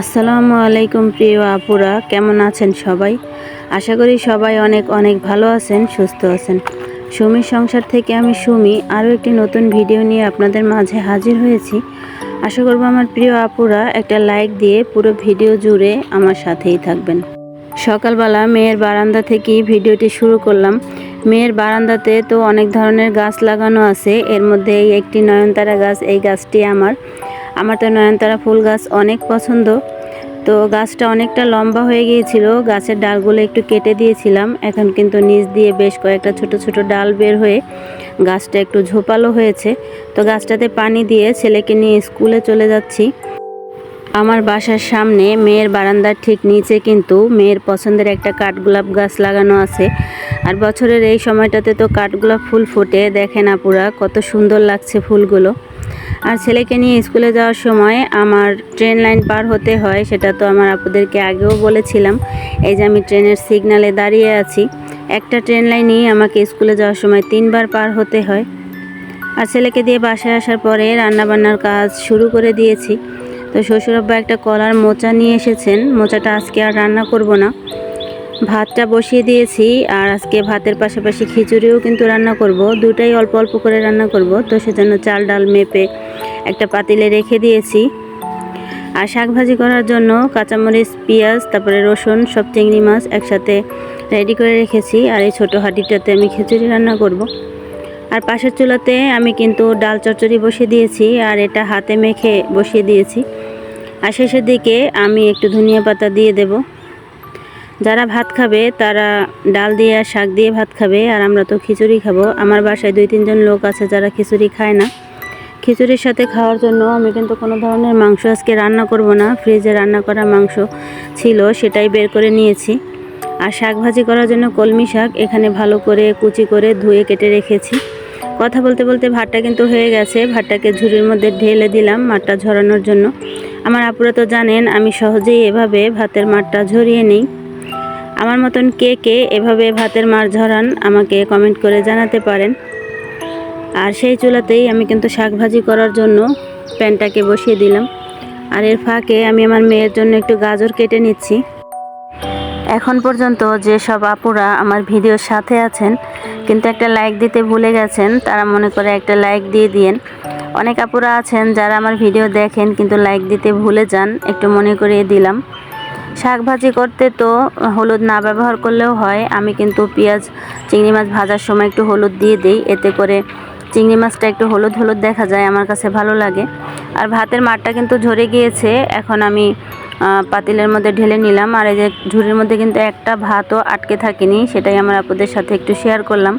আসসালামু আলাইকুম প্রিয় আপুরা, কেমন আছেন সবাই? আশা করি সবাই অনেক অনেক ভালো আছেন, সুস্থ আছেন। সুমির সংসার থেকে আমি সুমি, আরও একটি নতুন ভিডিও নিয়ে আপনাদের মাঝে হাজির হয়েছি। আশা করব আমার প্রিয় আপুরা, একটা লাইক দিয়ে পুরো ভিডিও জুড়ে আমার সাথেই থাকবেন। সকালবেলা মেয়ের বারান্দা থেকেই ভিডিওটি শুরু করলাম। মেয়ের বারান্দাতে তো অনেক ধরনের গাছ লাগানো আছে, এর মধ্যে এই একটি নয়নতারা গাছ, এই গাছটি আমার। আমার তো নয়নতারা ফুল গাছ অনেক পছন্দ। তো গাছটা অনেকটা লম্বা হয়ে গিয়েছিল, গাছের ডালগুলো একটু কেটে দিয়েছিলাম। এখন কিন্তু নিচ দিয়ে বেশ কয়েকটা ছোট ছোট ডাল বের হয়ে গাছটা একটু ঝোপালো হয়েছে। তো গাছটাতে পানি দিয়ে ছেলেকে নিয়ে স্কুলে চলে যাচ্ছি। আমার বাসার সামনে মেয়ের বারান্দার ঠিক নিচে কিন্তু মেয়ের পছন্দের একটা কাঠগোলাপ গাছ লাগানো আছে। আর বছরের এই সময়টাতে তো কাঠগোলাপ ফুল ফোটে, দেখেন আপুরা কত সুন্দর লাগছে ফুলগুলো। আর ছেলেকে নিয়ে স্কুলে যাওয়ার সময় আমার ট্রেন লাইন পার হতে হয়, সেটা তো আমার আপুদেরকে আগেও বলেছিলাম। এই যে আমি ট্রেনের সিগনালে দাঁড়িয়ে আছি, একটা ট্রেন লাইনই আমাকে স্কুলে যাওয়ার সময় তিনবার পার হতে হয়। আর ছেলেকে দিয়ে বাসায় আসার পরে রান্নাবান্নার কাজ শুরু করে দিয়েছি। তো শ্বশুরাব্বা একটা কলার মোচা নিয়ে এসেছেন। মোচাটা আজকে আর রান্না করব না। ভাতটা বসিয়ে দিয়েছি আর আজকে ভাতের পাশাপাশি খিচুড়িও কিন্তু রান্না করব। দুটাই অল্প অল্প করে রান্না করব। তো সেজন্য চাল, ডাল মেপে একটা পাতিলে রেখে দিয়েছি। আর শাক ভাজি করার জন্য কাঁচামরিচ, পেঁয়াজ, তারপরে রসুন, সব চিংড়ি মাছ একসাথে রেডি করে রেখেছি। আর এই ছোটো হাঁড়িটাতে আমি খিচুড়ি রান্না করব। আর পাশের চুলাতে আমি কিন্তু ডাল চচ্চড়ি বসিয়ে দিয়েছি আর এটা হাতে মেখে বসিয়ে দিয়েছি। আর শেষের দিকে আমি একটু ধনিয়া পাতা দিয়ে দেব। যারা ভাত খাবে তারা ডাল দিয়ে আর শাক দিয়ে ভাত খাবে। আর আমরা তো খিচুড়ি খাব। আমার বাসায় দুই তিনজন লোক আছে যারা খিচুড়ি খায় না। খিচুড়ির সাথে খাওয়ার জন্য আমি কিন্তু কোনো ধরনের মাংস আজকে রান্না করব না। ফ্রিজে রান্না করা মাংস ছিল, সেটাই বের করে নিয়েছি। আর শাক ভাজি করার জন্য কলমি শাক এখানে ভালো করে কুচি করে ধুয়ে কেটে রেখেছি। কথা বলতে বলতে ভাতটা কিন্তু হয়ে গেছে। ভাতটাকে ঝুড়ির মধ্যে ঢেলে দিলাম মাঠটা ঝরানোর জন্য। আমার আপুরা তো জানেন, আমি সহজেই এভাবে ভাতের মাঠটা ঝরিয়ে নিই। আমার মতন কে কে এভাবে ভাতের মার ঝরান, আমাকে কমেন্ট করে জানাতে পারেন। আর সেই চুলাতেই আমি কিন্তু শাক ভাজি করার জন্য প্যানটাকে বসিয়ে দিলাম। আর এর ফাঁকে আমি আমার মেয়ের জন্য একটু গাজর কেটে নিচ্ছি। এখন পর্যন্ত যে সব আপুরা আমার ভিডিওর সাথে আছেন, কিন্তু একটা লাইক দিতে ভুলে গেছেন, তারা মনে করে একটা লাইক দিয়ে দিয়েন। অনেক আপুরা আছেন যারা আমার ভিডিও দেখেন, কিন্তু লাইক দিতে ভুলে যান, একটু মনে করিয়ে দিলাম। শাক ভাজি করতে তো হলুদ না ব্যবহার করলেও হয়, আমি কিন্তু পেঁয়াজ, চিংড়ি মাছ ভাজার সময় একটু হলুদ দিয়ে দিই, এতে করে চিংড়ি মাছটা একটু হলুদ হলুদ দেখা যায়, আমার কাছে ভালো লাগে। আর ভাতের মাঠটা কিন্তু ঝরে গিয়েছে, এখন আমি পাতিলের মধ্যে ঢেলে নিলাম। আর এই যে ঝুড়ির মধ্যে কিন্তু একটা ভাতও আটকে থাকেনি, সেটাই আমার আপুদের সাথে একটু শেয়ার করলাম।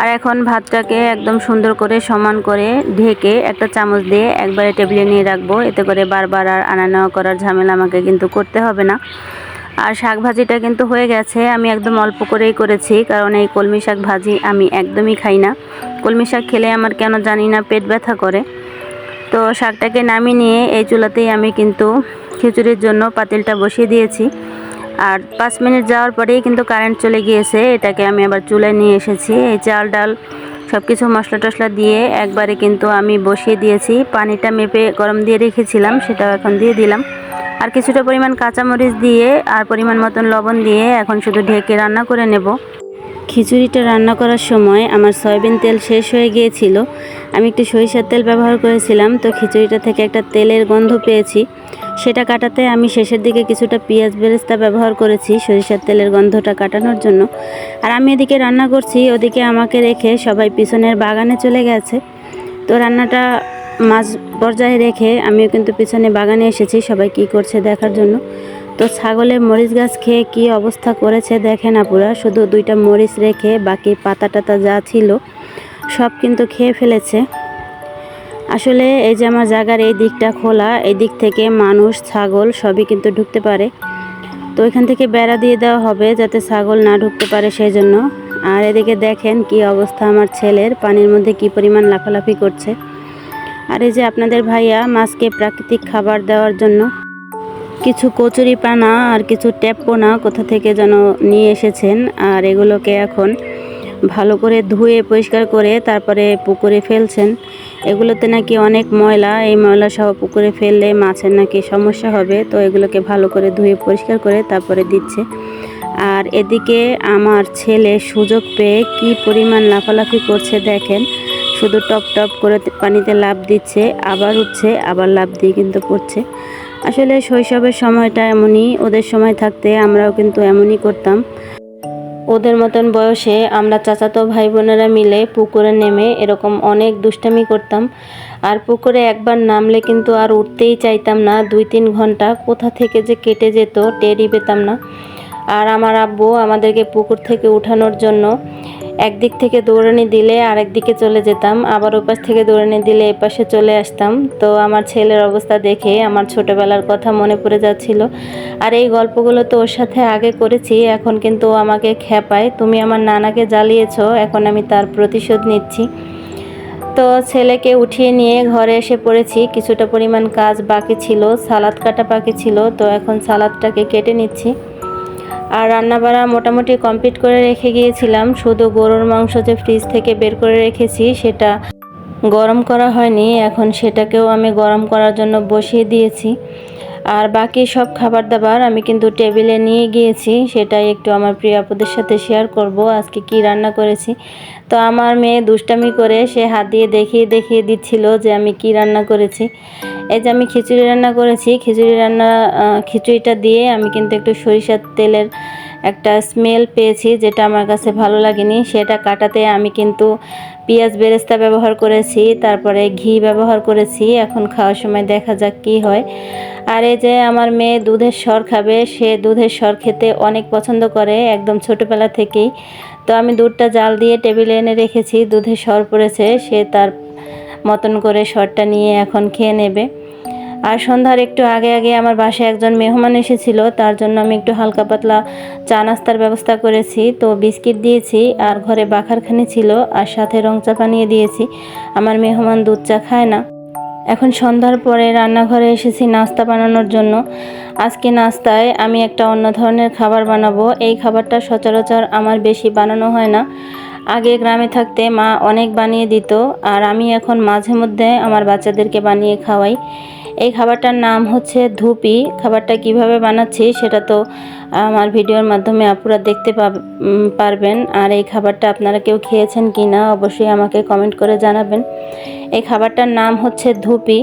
আর এখন ভাতটাকে একদম সুন্দর করে সমান করে ঢেকে একটা চামচ দিয়ে একবারে টেবিলে নিয়ে রাখব। এতে করে বারবার আর আনা নেওয়া করার ঝামেলা আমাকে কিন্তু করতে হবে না। আর শাক ভাজিটা কিন্তু হয়ে গেছে, আমি একদম অল্প করেই করেছি, কারণ এই কলমি শাক ভাজি আমি একদমই খাই না। কলমি শাক খেলে আমার কেন জানি না পেট ব্যথা করে। তো শাকটাকে নামিয়ে নিয়ে এই চুলাতেই আমি কিন্তু খিচুড়ির জন্য পাতিলটা বসিয়ে দিয়েছি। আর পাঁচ মিনিট যাওয়ার পরেই কিন্তু কারেন্ট চলে গিয়েছে, এটাকে আমি আবার চুলায় নিয়ে এসেছি। এই চাল, ডাল সব কিছু মশলা টশলা দিয়ে একবারে কিন্তু আমি বসিয়ে দিয়েছি। পানিটা মেপে গরম দিয়ে রেখেছিলাম, সেটাও এখন দিয়ে দিলাম। আর কিছুটা পরিমাণ কাঁচামরিচ দিয়ে আর পরিমাণ মতন লবণ দিয়ে এখন শুধু ঢেকে রান্না করে নেব। খিচুড়িটা রান্না করার সময় আমার সয়াবিন তেল শেষ হয়ে গিয়েছিল। আমি একটু সরিষার তেল ব্যবহার করেছিলাম, তো খিচুড়িটা থেকে একটা তেলের গন্ধ পেয়েছি। সেটা কাটাতে আমি শেষের দিকে কিছুটা পেঁয়াজ বেরেস্তা ব্যবহার করেছি সরিষার তেলের গন্ধটা কাটানোর জন্য। আর আমি এদিকে রান্না করছি, ওদিকে আমাকে রেখে সবাই পিছনের বাগানে চলে গেছে। তো রান্নাটা মাঝ পর্যায়ে রেখে আমিও কিন্তু পিছনে বাগানে এসেছি, সবাই কি করছে দেখার জন্য। তো ছাগলে মরিচ গাছ খেয়ে কি অবস্থা করেছে দেখেন আপুরা, শুধু দুইটা মরিচ রেখে বাকি পাতা টাতা যা ছিল সব কিন্তু খেয়ে ফেলেছে। আসলে এই যে আমার জায়গার এই দিকটা খোলা, এই দিক থেকে মানুষ, ছাগল সবই কিন্তু ঢুকতে পারে। তো এখান থেকে বেড়া দিয়ে দেওয়া হবে যাতে ছাগল না ঢুকতে পারে সেই জন্য আর এদিকে দেখেন কি অবস্থা আমার ছেলের, পানির মধ্যে কি পরিমাণ লাফালাফি করছে। আর এই যে আপনাদের ভাইয়া মাছকে প্রাকৃতিক খাবার দেওয়ার জন্য কিছু কচুরি পানা আর কিছু ট্যাপ পোনা কোথা থেকে যেন নিয়ে এসেছেন। আর এগুলোকে এখন ভালো করে ধুয়ে, পরিষ্কার করে তারপরে পুকুরে ফেলছেন। এগুলোতে নাকি অনেক ময়লা, এই ময়লা সহ পুকুরে ফেললে মাছের নাকি সমস্যা হবে। তো এগুলোকে ভালো করে ধুয়ে, পরিষ্কার করে তারপরে দিচ্ছে। আর এদিকে আমার ছেলে সুযোগ পেয়ে কি পরিমাণ লাফালাফি করছে দেখেন। শুধু টপ টপ করে পানিতে লাফ দিচ্ছে, আবার উঠছে, আবার লাফ দিয়ে কিন্তু পড়ছে। আসলে শৈশবের সময়টা এমনই, ওদের সময় থাকতে আমরাও কিন্তু এমনই করতাম। ওদের মতন বয়সে আমরা চাচাতো ভাই বোনেরা মিলে পুকুরে নেমে এরকম অনেক দুষ্টামি করতাম। আর পুকুরে একবার নামলে কিন্তু আর উঠতেই চাইতাম না দুই তিন ঘণ্টা কোথা থেকে যে কেটে যেত টেরই পেতাম না। আর আমার আব্বু আমাদেরকে পুকুর থেকে উঠানোর জন্য একদিক থেকে দৌড়ানি দিলে আরেক দিকে চলে যেতাম, আবার ওপাশ থেকে দৌড়ানি দিলে এপাশে চলে আসতাম। তো আমার ছেলের অবস্থা দেখে আমার ছোটবেলার কথা মনে পড়ে যাচ্ছিল। আর এই গল্পগুলো তো ওর সাথে আগে করেছি, এখন কিন্তু ও আমাকে খেপায়। তুমি আমার নানাকে জ্বালিয়েছো, এখন আমি তার প্রতিশোধ নিচ্ছি। তো ছেলেকে উঠিয়ে নিয়ে ঘরে এসে পড়েছি। কিছুটা পরিমাণ কাজ বাকি ছিল, সালাদ কাটা বাকি ছিল, তো এখন সালাদটাকে কেটে নিচ্ছি। আর রান্নাবাড়া মোটামুটি কমপ্লিট করে রেখে গিয়েছিলাম। শুধু গরুর মাংস যে ফ্রিজ থেকে বের করে রেখেছি, সেটা গরম করা হয়নি। এখন সেটাকেও আমি গরম করার জন্য বসিয়ে দিয়েছি। আর বাকি সব খাবার দাবার আমি কিন্তু টেবিলে নিয়ে গিয়েছি, সেটাই একটু আমার প্রিয় আপুদের সাথে শেয়ার করব, আজকে কি রান্না করেছি। তো আমার মেয়ে দুষ্টামি করে সে হাত দিয়ে দেখিয়ে দেখিয়ে দিচ্ছিল যে আমি কি রান্না করেছি। এই যে আমি খিচুড়ি রান্না করেছি, খিচুড়ি রান্না খিচুড়িটা দিয়ে আমি কিন্তু একটু সরিষার তেলের একটা স্মেল পেয়েছি, যেটা আমার কাছে ভালো লাগেনি। সেটা কাটাতে আমি কিন্তু পেঁয়াজ বেরেস্তা ব্যবহার করেছি, তারপরে ঘি ব্যবহার করেছি, এখন খাওয়ার সময় দেখা যাক কি হয়। আর এই যে আমার মেয়ে দুধের সর খাবে, সে দুধের সর খেতে অনেক পছন্দ করে, একদম ছোটোবেলা থেকেই। তো আমি দুধটা জাল দিয়ে টেবিলে এনে রেখেছি, দুধের সর পড়েছে, সে তার মতন করে সরটা নিয়ে এখন খেয়ে নেবে। আর সন্ধ্যার একটু আগে আগে আমার বাসায় একজন মেহমান এসেছিল, তার জন্য আমি একটু হালকা পাতলা চা নাস্তার ব্যবস্থা করেছি। তো বিস্কিট দিয়েছি আর ঘরে বাখারখানি ছিল আর সাথে রং চা বানিয়ে দিয়েছি। আমার মেহমান দুধ চা খায় না। এখন সন্ধ্যার পরে রান্নাঘরে এসেছি নাস্তা বানানোর জন্য। আজকে নাস্তায় আমি একটা অন্য ধরনের খাবার বানাবো। এই খাবারটা সচরাচর আমার বেশি বানানো হয় না। আগে গ্রামে থাকতে মা অনেক বানিয়ে দিত, আর আমি এখন মাঝে মধ্যে আমার বাচ্চাদেরকে বানিয়ে খাওয়াই। এই খাবারটার নাম হচ্ছে ধুপি। খাবারটা কীভাবে বানাচ্ছি সেটা তো আমার ভিডিওর মাধ্যমে আপুরা দেখতে পারবেন। আর এই খাবারটা আপনারা কেউ খেয়েছেন কি না অবশ্যই আমাকে কমেন্ট করে জানাবেন। এই খাবারটার নাম হচ্ছে ধুপি।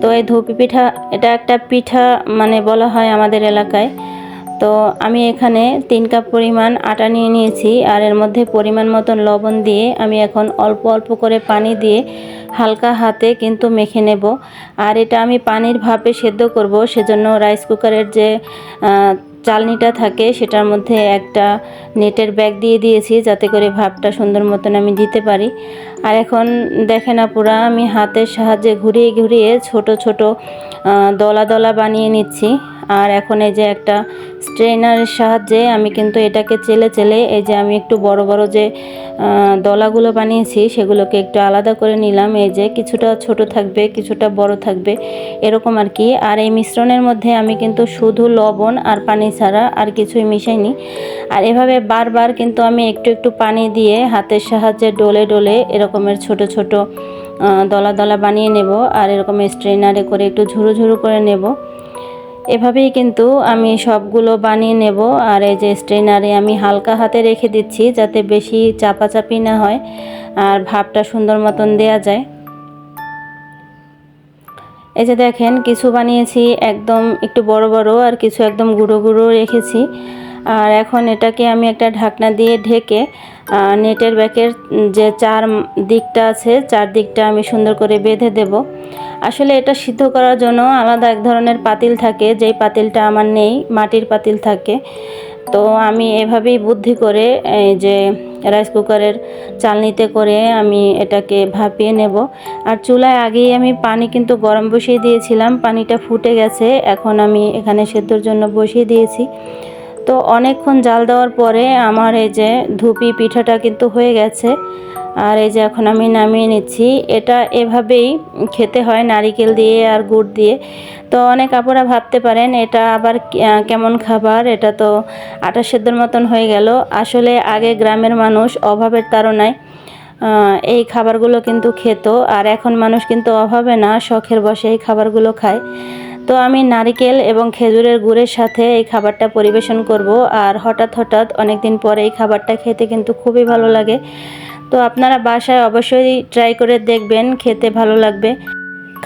তো এই ধুপি পিঠা এটা একটা পিঠা মানে বলা হয় আমাদের এলাকায়। তো আমি এখানে তিন কাপ পরিমাণ আটা নিয়ে নিয়েছি আর এর মধ্যে পরিমাণ মতন লবণ দিয়ে আমি এখন অল্প অল্প করে পানি দিয়ে হালকা হাতে কিন্তু মেখে নেব। আর এটা আমি পানির ভাপে সেদ্ধ করব, সেজন্য রাইস কুকারের যে চালনিটা থাকে সেটার মধ্যে একটা নেটের ব্যাগ দিয়ে দিয়েছি যাতে করে ভাপটা সুন্দর মতন আমি দিতে পারি। আর এখন দেখেন আপুরা, আমি হাতের সাহায্যে ঘুরিয়ে ঘুরিয়ে ছোট ছোট দলা দলা বানিয়ে নিচ্ছি। আর এখন এই যে একটা স্ট্রেনারের সাহায্যে আমি কিন্তু এটাকে চেলে চেলে এই যে আমি একটু বড় বড় যে দলাগুলো বানিয়েছি সেগুলোকে একটু আলাদা করে নিলাম। এই যে কিছুটা ছোট থাকবে, কিছুটা বড় থাকবে, এরকম আর কি। আর এই মিশ্রণের মধ্যে আমি কিন্তু শুধু লবণ আর পানি ছাড়া আর কিছুই মিশাইনি। আর এভাবে বারবার কিন্তু আমি একটু একটু পানি দিয়ে হাতের সাহায্যে ডলে ডলে এরকমের ছোট ছোট দলা দলা বানিয়ে নেব। আর এরকম স্ট্রেনারে করে একটু ঝুরু ঝুরু করে নেব। এভাবেই কিন্তু আমি সবগুলো বানিয়ে নেব আর এই যে স্ট্রেনারে আমি হালকা হাতে রেখে দিচ্ছি যাতে বেশি চাপাচাপি না হয় আর ভাবটা সুন্দর মতন দেয়া যায়। এই যে দেখেন, কিছু বানিয়েছি একদম একটু বড় বড় আর কিছু একদম গুঁড়ো গুঁড়ো রেখেছি। আর এখন এটাকে আমি একটা ঢাকনা দিয়ে ঢেকে নেটের ব্যাকের যে চার দিকটা আছে চার দিকটা আমি সুন্দর করে বেঁধে দেব। আসলে এটা সিদ্ধ করার জন্য আলাদা এক ধরনের পাতিল থাকে, যেই পাতিলটা আমার নেই, মাটির পাতিল থাকে। তো আমি এভাবেই বুদ্ধি করে এই যে রাইস কুকারের চালনিতে করে আমি এটাকে ভাপিয়ে নেব। আর চুলায় আগেই আমি পানি কিন্তু গরম বসিয়ে দিয়েছিলাম, পানিটা ফুটে গেছে, এখন আমি এখানে সেদ্ধর জন্য বসিয়ে দিয়েছি। তো অনেকক্ষণ জাল দেওয়ার পরে আমার এই যে ধুপি পিঠাটা কিন্তু হয়ে গেছে। আর এই যে এখন আমি নামিয়ে নিচ্ছি। এটা এভাবেই খেতে হয় নারিকেল দিয়ে আর গুড় দিয়ে। তো অনেক আপুরা ভাবতে পারেন এটা আবার কেমন খাবার? এটা তো আটা সেদ্ধর মতন হয়ে গেল। আসলে আগে গ্রামের মানুষ অভাবের আহ, এই খাবারগুলো কিন্তু খেত। আর এখন মানুষ কিন্তু অভাবে না শখের বসে এই খাবারগুলো খায়। তো আমি নারিকেল এবং খেজুরের গুড়ের সাথে এই খাবারটা পরিবেশন করব। আর হঠাৎ হঠাৎ অনেক দিন পরে এই খাবারটা খেতে কিন্তু খুবই ভালো লাগে। তো আপনারা বাসায় অবশ্যই ট্রাই করে দেখবেন, খেতে ভালো লাগবে।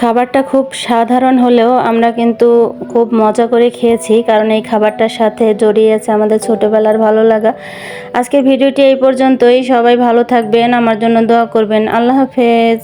খাবারটা খুব সাধারণ হলেও আমরা কিন্তু খুব মজা করে খেয়েছি, কারণ এই খাবারটার সাথে জড়িয়ে আছে আমাদের ছোটোবেলার ভালো লাগা। আজকের ভিডিওটি এই পর্যন্তই। সবাই ভালো থাকবেন, আমার জন্য দোয়া করবেন। আল্লাহ হাফেজ।